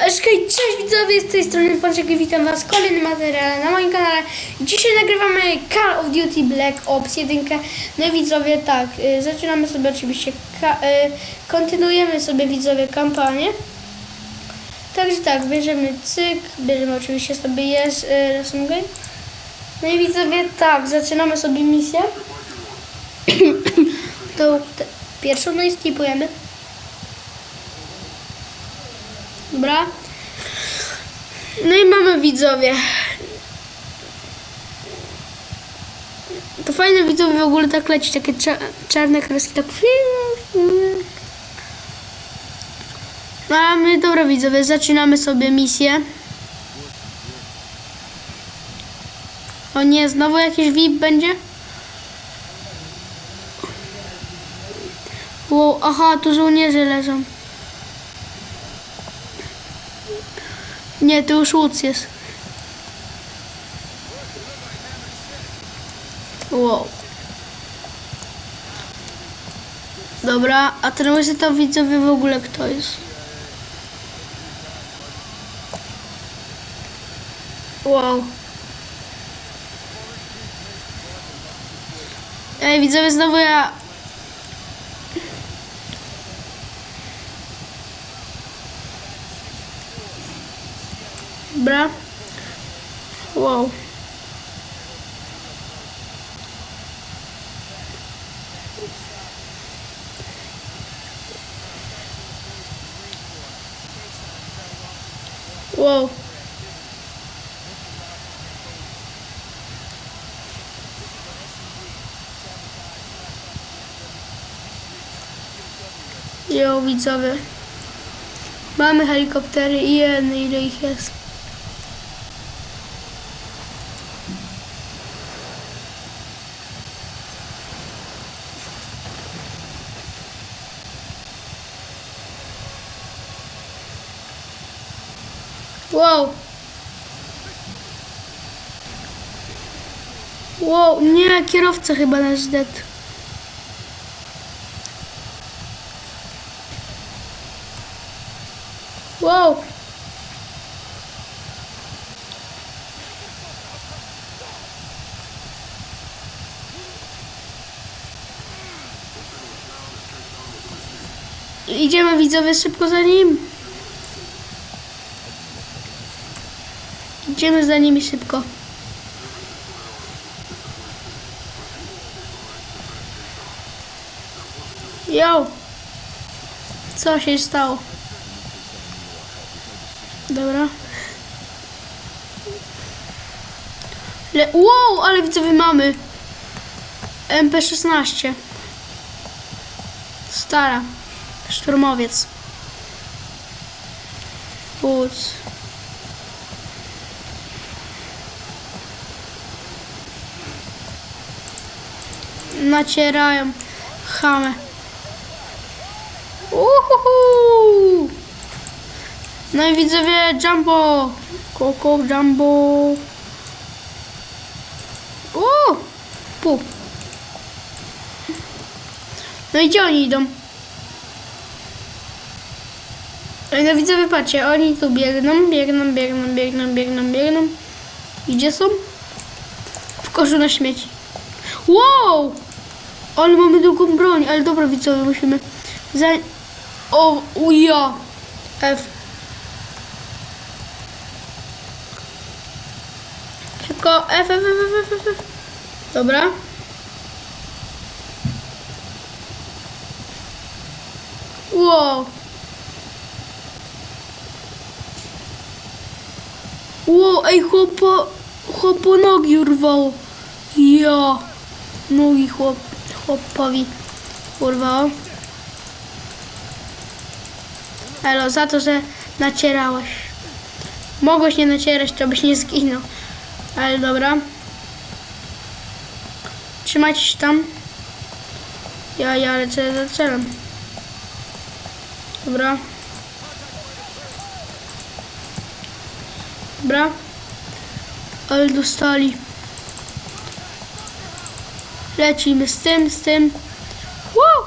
Okej, cześć widzowie, z tej strony Pączek i witam was w kolejnym materiale na moim kanale. Dzisiaj nagrywamy Call of Duty Black Ops 1. No i widzowie, tak, y, zaczynamy sobie oczywiście, y, kontynuujemy sobie widzowie kampanię. Także tak, bierzemy cyk, bierzemy oczywiście sobie jest y, Game. No i widzowie, tak, zaczynamy sobie misję. te, pierwszą, no i skipujemy. Dobra. No i mamy widzowie. To fajne widzowie w ogóle tak leci, takie cza czarne kreski, tak. No my, dobra widzowie, zaczynamy sobie misję. O nie, znowu jakiś VIP będzie? Wow, aha, tu żołnierze leżą. Nie, to już łódź jest. Wow. Dobra, a teraz to widzowie w ogóle kto jest. Wow. Ej, widzowie, znowu ja... Dobra. Wow. Wow. Jo, widzowie. Mamy helikoptery i jedne, ile ich jest. Wow. Wow, nie, kierowca chyba nasz dead. Wow. Idziemy widzowie szybko za nim. Idziemy za nimi szybko. Jo! Co się stało? Dobra. Le wow, ale widzowie mamy. MP16. Stara. Szturmowiec. Wódz. Nacierają chamy. Uhuhu! No i widzowie Jumbo! Koko Jumbo! O! Pu! No i gdzie oni idą? No widzowie patrzcie, oni tu biegną, biegną, biegną, biegną, biegną, biegną. I Gdzie są? W koszu na śmieci. Wow! Ale mamy długą broń, ale dobra widzowie, musimy za... O, uja! F. Szybko, F, F, F, F, F, F. Dobra. Wow. Wow, ej, chłopo, chłopo nogi urwało. Ja. Nogi chłop, chłopowi urwało. Elo, za to, że nacierałeś. Mogłeś nie nacierać, to byś nie zginął. Ale dobra. Trzymajcie się tam. Ja, ja lecę za celem. Dobra. Dobra. Ale dostali. Lecimy z tym, z tym. Wow!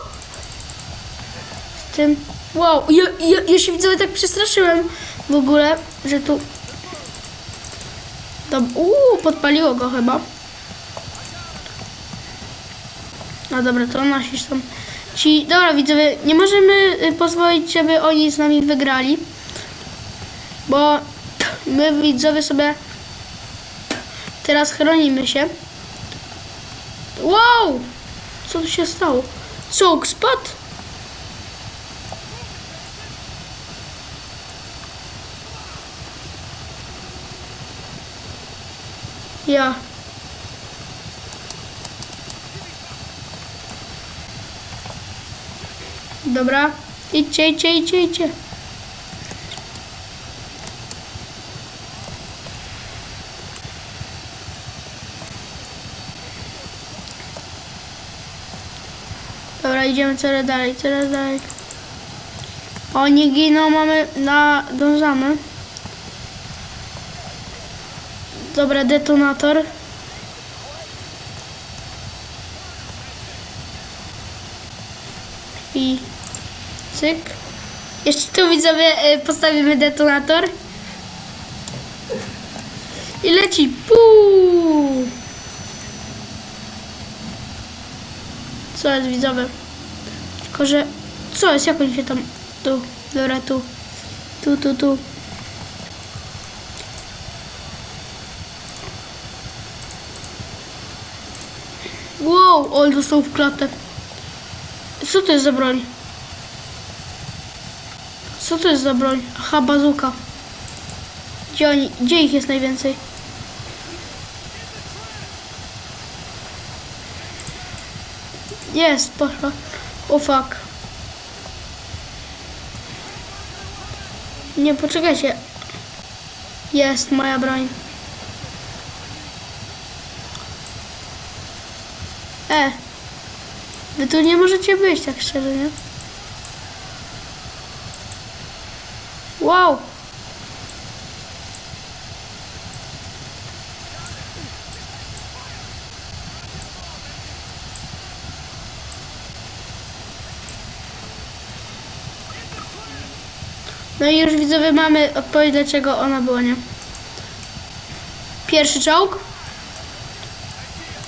Z tym. Wow, ja, ja, ja się widzowie tak przestraszyłem. w ogóle, że tu... Dob- Uuu, podpaliło go chyba. No dobra, to nasi są. Ci, dobra widzowie, nie możemy y, pozwolić, żeby oni z nami wygrali. Bo my widzowie sobie teraz chronimy się. Wow! Co tu się stało? Czołg spadł? Ja. Dobra. Idźcie, idźcie, idźcie, idźcie. Dobra, idziemy coraz dalej, coraz dalej. Oni giną, mamy, nadążamy. Dobra, detonator. I cyk. Jeszcze tu widzowie y, postawimy detonator. I leci. Puu. Co jest widzowie? Tylko, że... Co jest? Jak oni się tam... Tu. Dobra, tu. Tu, tu, tu. Wow, on dostał w klatę. Co to jest za broń? Co to jest za broń? Aha, bazuka. Gdzie oni, gdzie ich jest najwięcej? Jest, poszła. O fuck. Nie, poczekajcie. Jest moja broń. E. Wy tu nie możecie być, tak szczerze, nie? Wow. No i już widzowie mamy odpowiedź, dlaczego ona była, nie? Pierwszy czołg.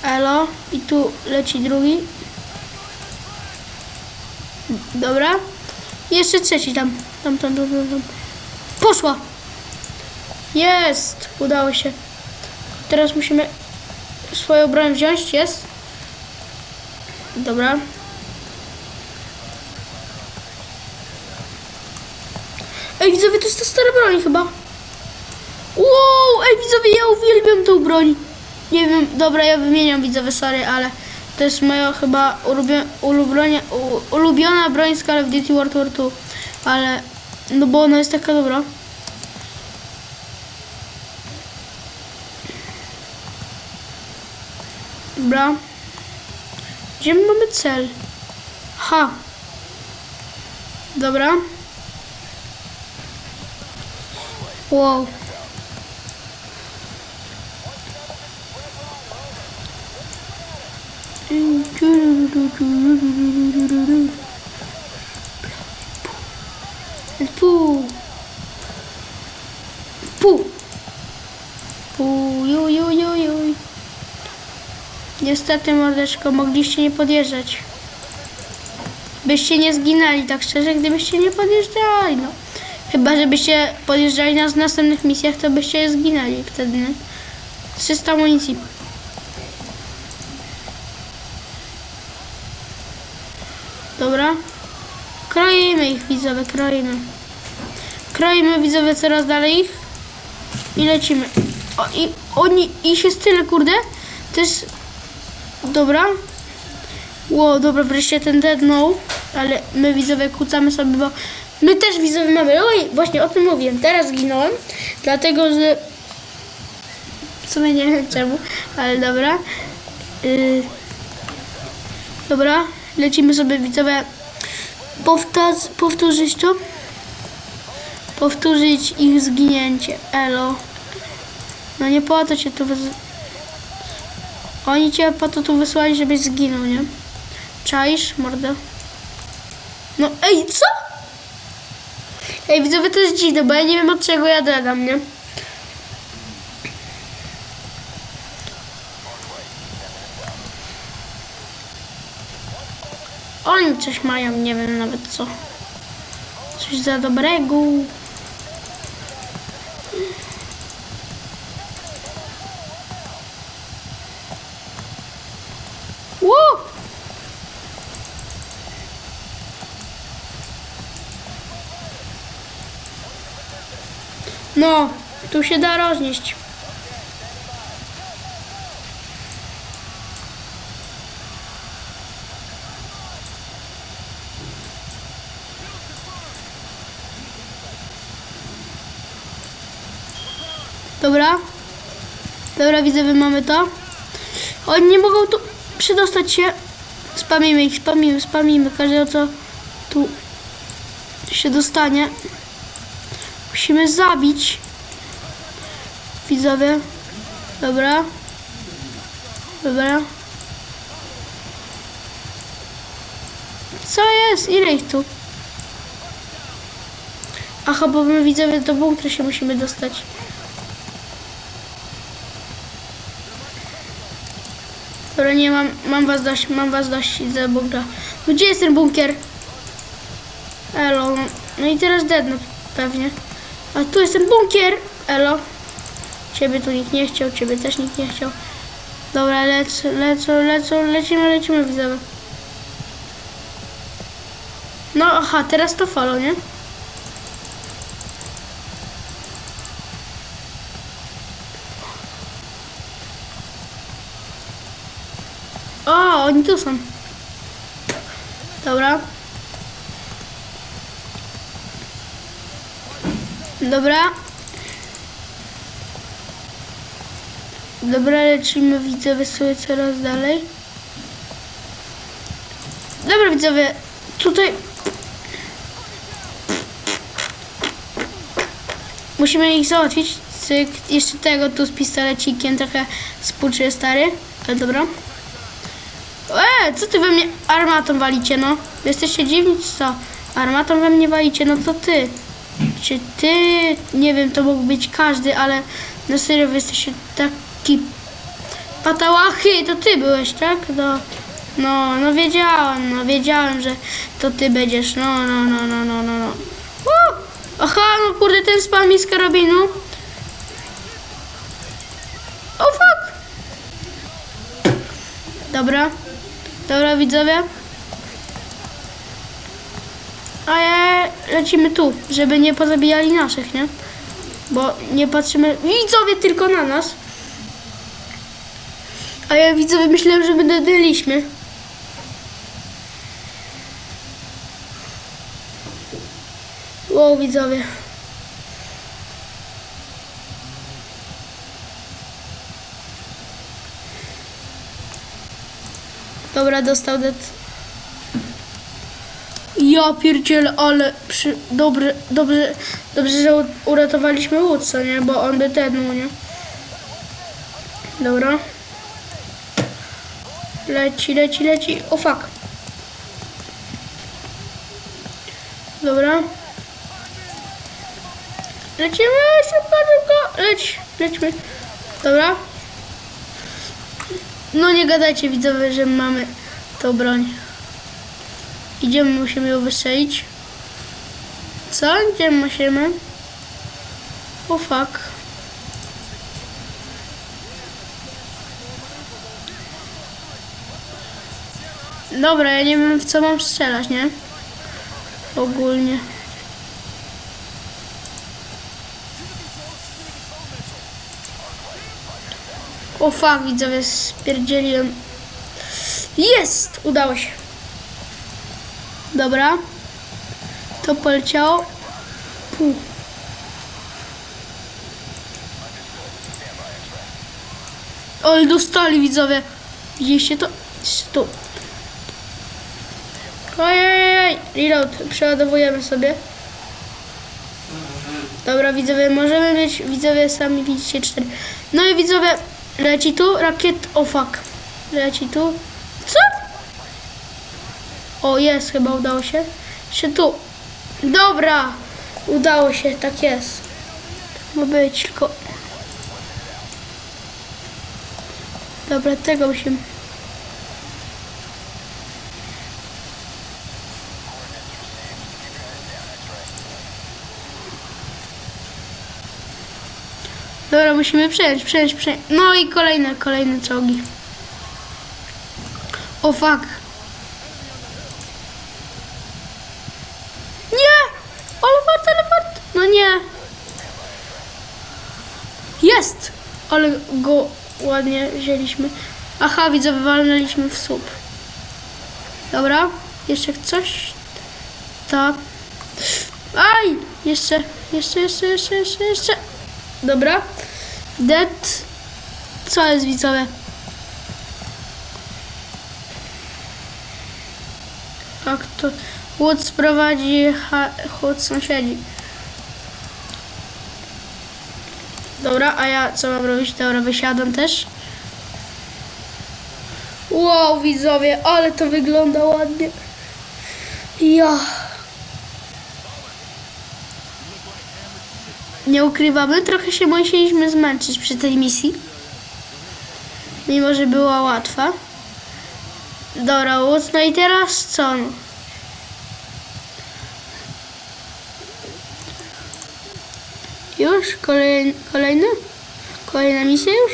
Elo. I tu leci drugi. Dobra. Jeszcze trzeci tam. Tam, tam, tam, tam. tam. Poszła. Jest. Udało się. Teraz musimy swoją broń wziąć. Jest. Dobra. Ej, widzowie, to jest ta stara broń chyba. Wow, ej, widzowie, ja uwielbiam tą broń. Nie wiem, dobra, ja wymieniam widzowie, sorry, ale to jest moja chyba ulubio- ulubiona, ulubiona broń z Call of Duty World War. Ale, no bo ona jest taka dobra. Dobra. Gdzie my mamy cel? Ha. Dobra. Wow. Pu. Pu. Pu, ju. Niestety, mordeczko, mogliście nie podjeżdżać. Byście nie zginęli, tak szczerze, gdybyście nie podjeżdżali, no. Chyba, żebyście podjeżdżali nas w następnych misjach, to byście zginęli wtedy, nie? 300 amunicji. Dobra. Kroimy ich, widzowie, kroimy. Kroimy, widzowie, coraz dalej ich. I lecimy. O, i oni, ich jest tyle, kurde. To jest... Dobra. Ło, dobra, wreszcie ten deadnął. Ale my, widzowie, kłócamy sobie, bo... My też, widzowie, mamy... Oj, właśnie o tym mówiłem. Teraz zginąłem, dlatego, że... W sumie nie wiem czemu, ale dobra. Yy... Dobra, lecimy sobie widzowie powtaz, powtórzyć to. Powtórzyć ich zginięcie. Elo. No nie po to cię tu wys... Oni cię po to tu wysłali, żebyś zginął, nie? Czaisz, mordę? No ej, co? Ej, widzowie, to jest dziwne, bo ja nie wiem od czego ja dodam, nie? Oni coś mają, nie wiem nawet co. Coś za dobrego. No, tu się da roznieść. Dobra. Dobra, widzę, wy mamy to. Oni nie mogą tu przedostać się. Spamimy ich, spamimy, spamimy. Każdego, co tu się dostanie. Musimy zabić. Widzowie. Dobra. Dobra. Co jest? Ile ich tu? Aha, bo my widzowie do bunkra się musimy dostać. Dobra, nie mam, mam was dość, mam was dość, idę do bunkra. No Gdzie jest ten bunkier? Elo, no i teraz deadno pewnie. A tu jest ten bunkier! Elo. Ciebie tu nikt nie chciał, ciebie też nikt nie chciał. Dobra, lecę, lecą, lecą, lecimy, lecimy widzowie. No aha, teraz to falo, nie? O, oni tu są. Dobra. Dobra. Dobra, lecimy widzowie sobie coraz dalej. Dobra widzowie, tutaj musimy ich załatwić. Cyk, jeszcze tego tu z pistolecikiem trochę współczuję stary, ale dobra. E, co ty we mnie armatą walicie, no? Jesteście dziwni, co? Armatą we mnie walicie, no to ty. Czy ty, nie wiem, to mógł być każdy, ale na serio wy jesteście taki patałachy, to ty byłeś, tak? No, no, no wiedziałem, no wiedziałem, że to ty będziesz, no, no, no, no, no, no, no. Aha, no kurde, ten spam mi z karabinu. O oh, fuck! Dobra. Dobra, widzowie. A ja lecimy tu, żeby nie pozabijali naszych, nie? Bo nie patrzymy... Widzowie tylko na nas. A ja widzowie myślałem, że my dodaliśmy. Wow, widzowie. Dobra, dostał det. Ja pierdzielę, ale przy... dobrze, dobrze, dobrze, że uratowaliśmy łódca, nie? Bo on by ten, nie? Dobra. Leci, leci, leci. O fuck. Dobra. Lecimy, szybko, szybko. Leć, lećmy. Dobra. No nie gadajcie widzowie, że mamy tą broń. Idziemy, musimy ją wystrzelić. Co? Gdzie musimy? O fuck. Dobra, ja nie wiem w co mam strzelać, nie? Ogólnie. O fuck, widzowie, spierdzieliłem. Jest! Udało się. Dobra. To poleciało. Puh. Ale dostali widzowie. Widzieliście to? Tu. Ojej, reload. Przeładowujemy sobie. Dobra, widzowie, możemy mieć, widzowie, sami widzicie cztery. No i widzowie, leci tu, rakiet, o fuck. Leci tu. O, jest, chyba udało się. Jeszcze tu. Dobra. Udało się, tak jest. Tak ma być, tylko... Dobra, tego musimy... Dobra, musimy przejąć, przejąć, przejąć. No i kolejne, kolejne czołgi. O fuck. Nie! Ale fart, ale fart. No nie. Jest! Ale go ładnie wzięliśmy. Aha, widzę, wywalnęliśmy w słup. Dobra, jeszcze coś. Tak. Aj! Jeszcze, jeszcze, jeszcze, jeszcze, jeszcze, jeszcze. Dobra. Dead. Co jest widzowie? Jak to? Łódź sprowadzi chłód sąsiedzi. Dobra, a ja co mam robić? Dobra, wysiadam też. Wow, widzowie, ale to wygląda ładnie. Ja. Nie ukrywamy, trochę się musieliśmy zmęczyć przy tej misji. Mimo, że była łatwa. Dobra, no i teraz co? Już? Kolej, kolejny? Kolejna misja już?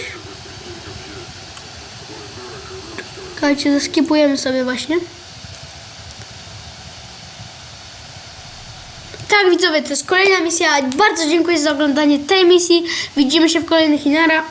Słuchajcie, zaskipujemy sobie właśnie. Tak, widzowie, to jest kolejna misja. Bardzo dziękuję za oglądanie tej misji. Widzimy się w kolejnych Inara.